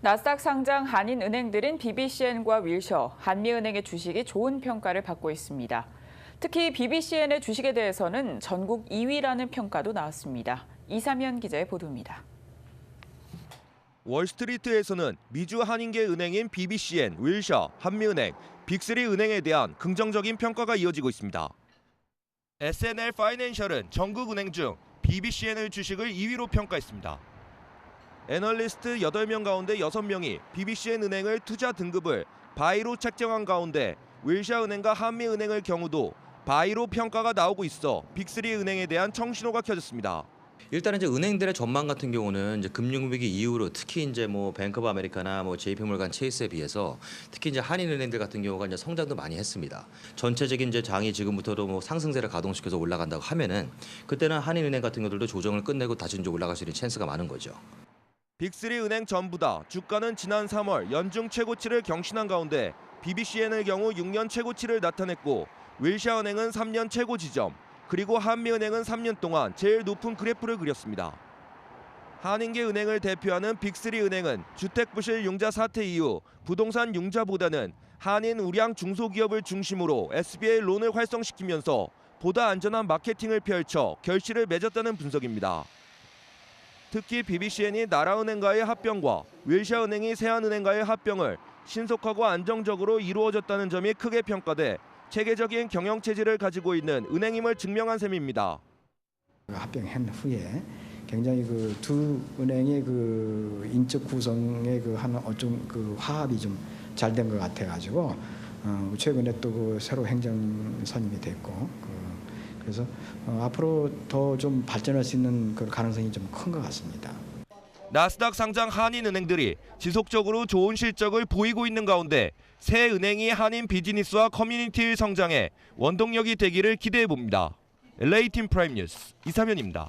나스닥 상장 한인은행들은 BBCN과 윌셔, 한미은행의 주식이 좋은 평가를 받고 있습니다. 특히 BBCN의 주식에 대해서는 전국 2위라는 평가도 나왔습니다. 이사면 기자의 보도입니다. 월스트리트에서는 미주 한인계 은행인 BBCN, 윌셔, 한미은행, 빅3 은행에 대한 긍정적인 평가가 이어지고 있습니다. SNL 파이낸셜은 전국 은행 중 BBCN의 주식을 2위로 평가했습니다. 애널리스트 8명 가운데 6명이 BBCN 은행을 투자 등급을 바이로 책정한 가운데 윌셔 은행과 한미은행의 경우도 바이로 평가가 나오고 있어 빅3 은행에 대한 청신호가 켜졌습니다. 일단은 이제 은행들의 전망 같은 경우는 이제 금융위기 이후로 특히 이제 뭐 뱅크 오브 아메리카나 뭐 JP모르간 체이스에 비해서 특히 이제 한인 은행들 같은 경우가 이제 성장도 많이 했습니다. 전체적인 이제 장이 지금부터도 뭐 상승세를 가동시켜서 올라간다고 하면은 그때는 한인 은행 같은 경우들도 조정을 끝내고 다시 이제 올라갈 수 있는 찬스가 많은 거죠. 빅3 은행 전부 다 주가는 지난 3월 연중 최고치를 경신한 가운데 BBCN의 경우 6년 최고치를 나타냈고 윌샤 은행은 3년 최고 지점 그리고 한미은행은 3년 동안 제일 높은 그래프를 그렸습니다. 한인계 은행을 대표하는 빅3 은행은 주택 부실 융자 사태 이후 부동산 융자보다는 한인 우량 중소기업을 중심으로 SBA 론을 활성시키면서 보다 안전한 마케팅을 펼쳐 결실을 맺었다는 분석입니다. 특히 BBCN이 나라은행과의 합병과 윌샤은행이 세한은행과의 합병을 신속하고 안정적으로 이루어졌다는 점이 크게 평가돼 체계적인 경영 체질을 가지고 있는 은행임을 증명한 셈입니다. 합병한 후에 굉장히 그 두 은행의 그 인적 구성의 그 하는 어좀 그 화합이 좀 잘 된 것 같아 가지고 어 최근에 또 그 새로 행정 선임이 됐고 그 그래서 어 앞으로 더 좀 발전할 수 있는 그 가능성이 좀 큰 것 같습니다. 나스닥 상장 한인 은행들이 지속적으로 좋은 실적을 보이고 있는 가운데 새 은행이 한인 비즈니스와 커뮤니티의 성장에 원동력이 되기를 기대해 봅니다. LA 팀 프라임 뉴스 이사면입니다.